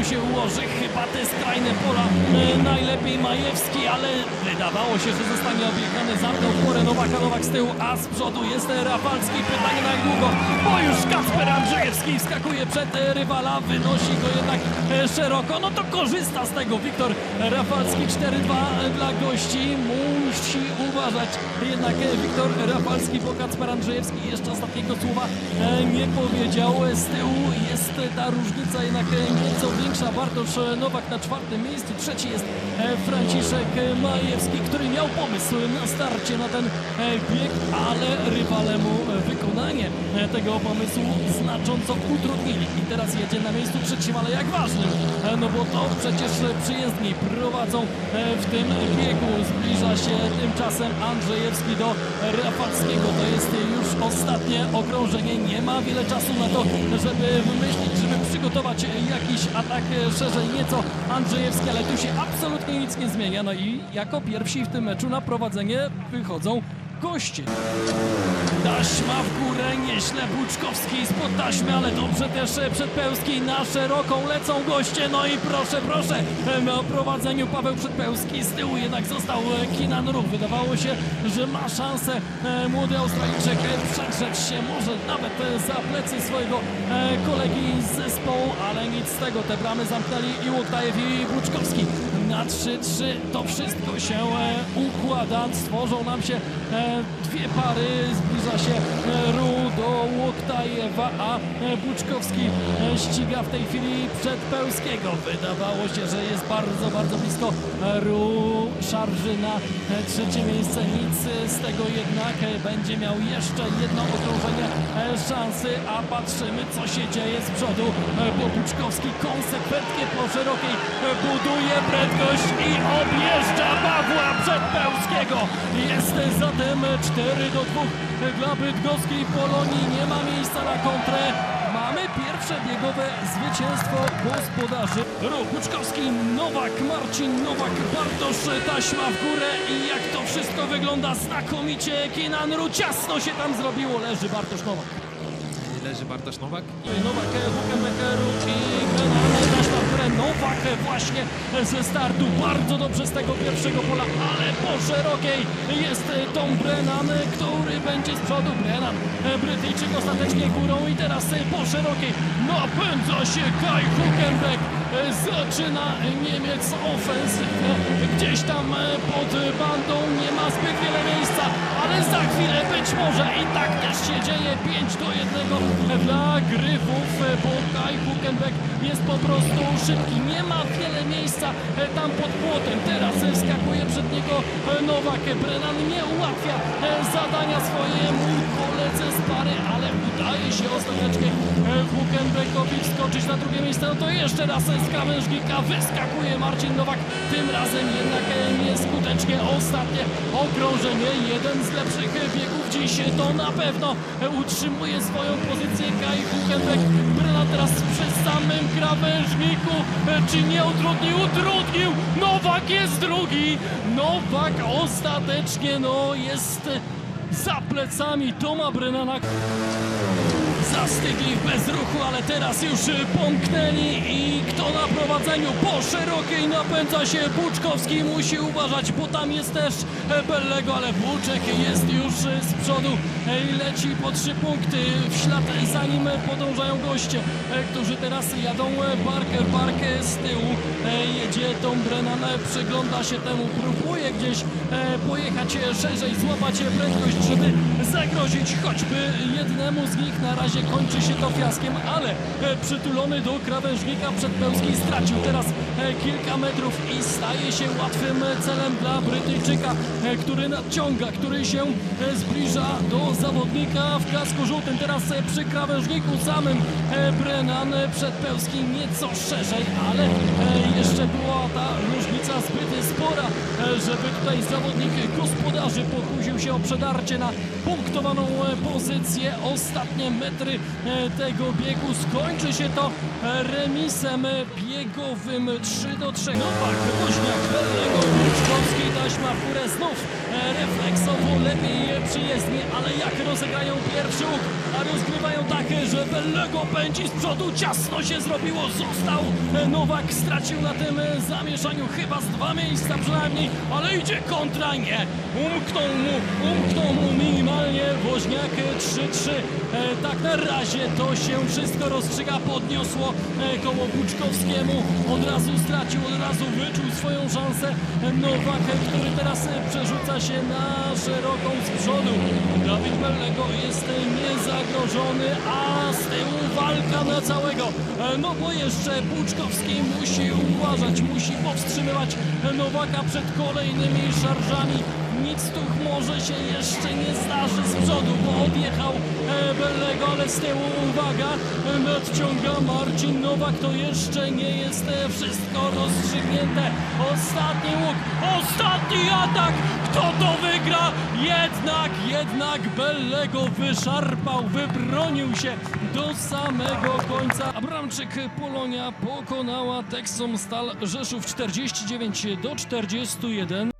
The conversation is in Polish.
tu się ułoży. Chyba te skrajne pola e, najlepiej Majewski, ale wydawało się, że zostanie objechany. Zamknął porę Nowaka, Nowak z tyłu, a z przodu jest Rafalski. Pytanie na jak długo, bo już Kacper Andrzejewski wskakuje przed e, rywala, wynosi go jednak e, szeroko. No to korzysta z tego Wiktor Rafalski 4-2 dla gości. Musi uważać jednak e, Wiktor Rafalski, bo Kacper Andrzejewski jeszcze ostatniego słowa e, nie powiedział. Z tyłu jest ta różnica jednak e, większa. Bartosz e, Nowak na czwartym miejscu, trzeci jest e, Franciszek Majewski, który miał pomysł na starcie na ten e, bieg, ale rywale mu e, wykonanie e, tego pomysłu znacząco utrudnili. I teraz jedzie na miejscu trzecim, ale jak ważnym, e, no bo to przecież przyjezdni prowadzą e, w tym biegu. Zbliża się tymczasem Andrzejewski do Rafalskiego. To jest już ostatnie okrążenie. Nie ma wiele czasu na to, żeby wymyślić, przygotować jakiś atak e, szerzej nieco Andrzejewski, ale tu się absolutnie nic nie zmienia. No i jako pierwsi w tym meczu na prowadzenie wychodzą goście. Taśma w górę, nieźle Buczkowski spod taśmy, ale dobrze też e, Przedpełski na szeroką lecą goście, no i proszę, proszę, e, na prowadzeniu Paweł Przedpełski z tyłu jednak został e, Kinan Ruch. Wydawało się, że ma szansę e, młody Australijczyk e, przegrzeć się może nawet e, za plecy swojego e, kolegi z zespołu, ale nic z tego, te bramy zamknęli i Łoktajew i Buczkowski na 3-3 to wszystko się e, układa, stworzą nam się e, dwie pary, zbliża się e, A e, Buczkowski e, ściga w tej chwili przed Pełskiego. Wydawało się, że jest bardzo, bardzo blisko Ru szarży na e, trzecie miejsce, nic z tego jednak będzie miał jeszcze jedno okrążenie szansy, a patrzymy co się dzieje z przodu, bo Buczkowski konsekwentnie po szerokiej buduje prędkość i objeżdża Pawła Przedpełskiego. Jest zatem 4 do 2 dla bydgoskiej Polonii. Nie ma miejsca na kontrę. Mamy pierwsze biegowe zwycięstwo gospodarzy. Ruch Buczkowski, Nowak, Marcin Nowak, Bartosz, taśma w górę i jak to wszystko wygląda znakomicie. Kinan Ru ciasno się tam zrobiło. Leży Bartosz Nowak. Leży Bartosz Nowak. Nowak, Hukenbeckeru i Grenady taśma w górę. Nowak właśnie ze startu bardzo dobrze z tego pierwszego pola, ale po szerokiej jest Tom Brennan, który będzie z przodu. Brennan, Brytyjczyk ostatecznie górą i teraz po szerokiej napędza się Kai Hukenbeck. Zaczyna Niemiec ofensywę. Gdzieś tam pod bandą za chwilę być może i tak też się dzieje 5 do 1 dla Gryfów, bo Kai Hukenbeck jest po prostu szybki. Nie ma wiele miejsca tam pod płotem. Teraz skakuje przed niego Nowak. Brennan nie ułatwia zadania swojemu koledze z pary, ale udaje się ostatecznie Hukenbeckowi wskoczyć na drugie miejsce. No to jeszcze raz z krawężnika wyskakuje Marcin Nowak. Tym razem jednak nieskutecznie ostatnie okrążenie. Jeden z lepszych biegów dziś to na pewno utrzymuje swoją pozycję Kai Hukenbeck. Brennan teraz przy samym krawężniku. Czy nie utrudnił? Utrudnił! Nowak jest drugi! Nowak ostatecznie no jest za plecami Toma Brennana. Zastygli w bezruchu, ale teraz już y, pomknęli i kto na prowadzeniu po szerokiej napędza się Buczkowski musi uważać, bo tam jest też e, Bellego, ale Buczek jest już y, z przodu. E, i leci po trzy punkty. W ślad za nim podążają goście, e, którzy teraz jadą Parker, Parker z tyłu. Jedzie Tom Brennan, przygląda się temu, próbuje gdzieś pojechać szerzej, złapać prędkość, żeby zagrozić choćby jednemu z nich. Na razie kończy się to fiaskiem, ale e, przytulony do krawężnika Przedpełski stracił teraz e, kilka metrów i staje się łatwym celem dla Brytyjczyka, e, który nadciąga, który się zbliża do zawodnika w kasku żółtym. Teraz przy krawężniku samym Brennan Przedpełski nieco szerzej, ale jeszcze była ta różnica zbyt spora, żeby tutaj zawodnik gospodarzy pokusił się o przedarcie na punktowaną pozycję. Ostatnie metry tego biegu skończy się to e, remisem e, biegowym 3 do 3. Nowak, Woźniak, Bellego, Buczkowski, taśma górę znów. Refleksowo lepiej przyjezdni, ale jak rozegrają pierwszy łuk, a rozgrywają takie, że Bellego pędzi z przodu, ciasno się zrobiło, został. E, Nowak, stracił na tym e, zamieszaniu chyba z dwa miejsca przynajmniej, ale idzie kontra, nie, umknął mu, umknął mu minimalnie, Woźniak e, 3-3, e, tak na razie to się wszystko rozstrzyga, podniosło e, koło Buczkowskiemu, od razu stracił, od razu wyczuł swoją szansę, E, Nowak, e, który teraz przerzuca się na szeroką z przodu, Dawid Bellego jest niezagrożony, a z tyłu walka na całego, no bo jeszcze Buczkowski musi uważać, musi powstrzymywać Nowaka przed kolejnymi szarżami, nic tu może się jeszcze nie zdarzy z przodu, bo odjechał e, Bellego, ale z tyłu uwaga, e, nadciąga Marcin Nowak, to jeszcze nie jest e, wszystko rozstrzygnięte. Ostatni łuk, ostatni atak, kto to wygra? Jednak, jednak Bellego wyszarpał, wybronił się do samego końca. Abramczyk Polonia pokonała Texom Stal Rzeszów 49 do 41.